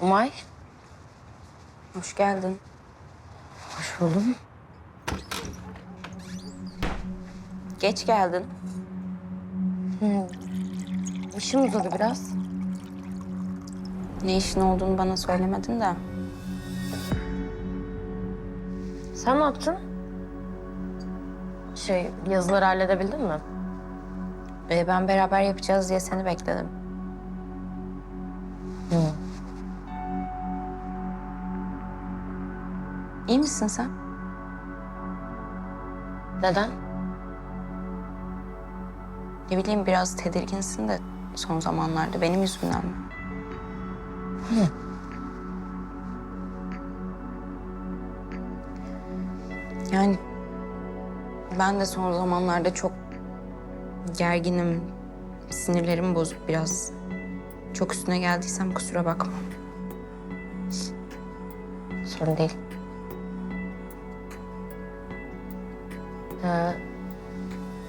Umay, Hoş geldin. hoş buldum. Geç geldin. İşim uzadı biraz. Ne işin olduğunu bana söylemedin de. Sen ne yaptın? Şey, yazıları halledebildin mi? Ee, ben beraber yapacağız diye seni bekledim. İyi misin sen? Neden? Ne bileyim biraz tedirginsin de son zamanlarda benim yüzümden mi? Yani ben de son zamanlarda çok gerginim. Sinirlerim bozuk biraz. Çok üstüne geldiysem kusura bakma. Sorun değil. Ee,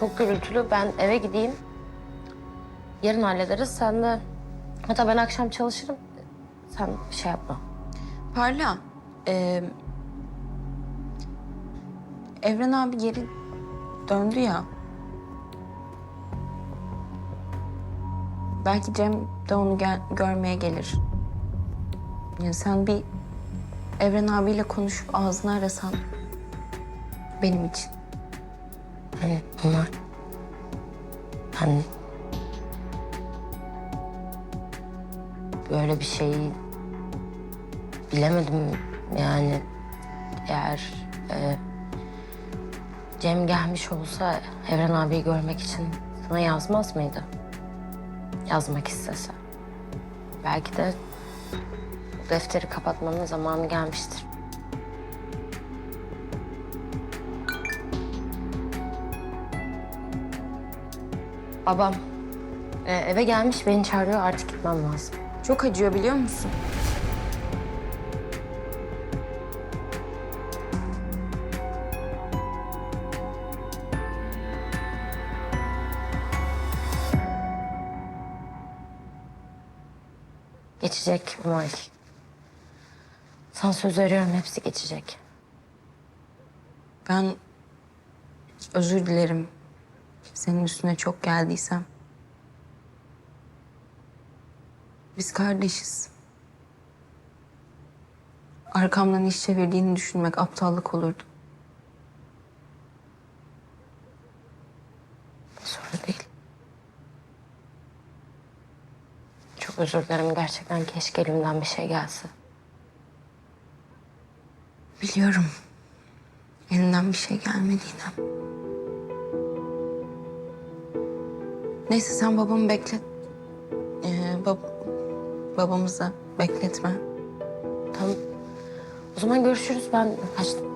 çok gürültülü. Ben eve gideyim. Yarın hallederiz. Sen de... Hatta ben akşam çalışırım. Sen şey yapma. Parla. ee, Evren abi geri döndü ya. Belki Cem de onu gel- görmeye gelir. Yani sen bir Evren abiyle konuşup ağzını arasan benim için. Hani bunlar... Ben... Böyle bir şeyi bilemedim yani. Eğer e, Cem gelmiş olsa Evren abiyi görmek için sana yazmaz mıydı? Yazmak istese. Belki de defteri kapatmanın zamanı gelmiştir. Babam e, eve gelmiş beni çağırıyor artık gitmem lazım. Çok acıyor biliyor musun? Geçecek Umay. Sana söz veriyorum hepsi geçecek. Ben özür dilerim. Senin üstüne çok geldiysem. Biz kardeşiz. Arkamdan iş çevirdiğini düşünmek aptallık olurdu. Sorun değil. Çok özür dilerim gerçekten keşke elimden bir şey gelse. Biliyorum. Elinden bir şey gelmediğini. Neyse sen babamı beklet. Ee, bab babamızı bekletme. Tamam. O zaman görüşürüz ben kaçtım.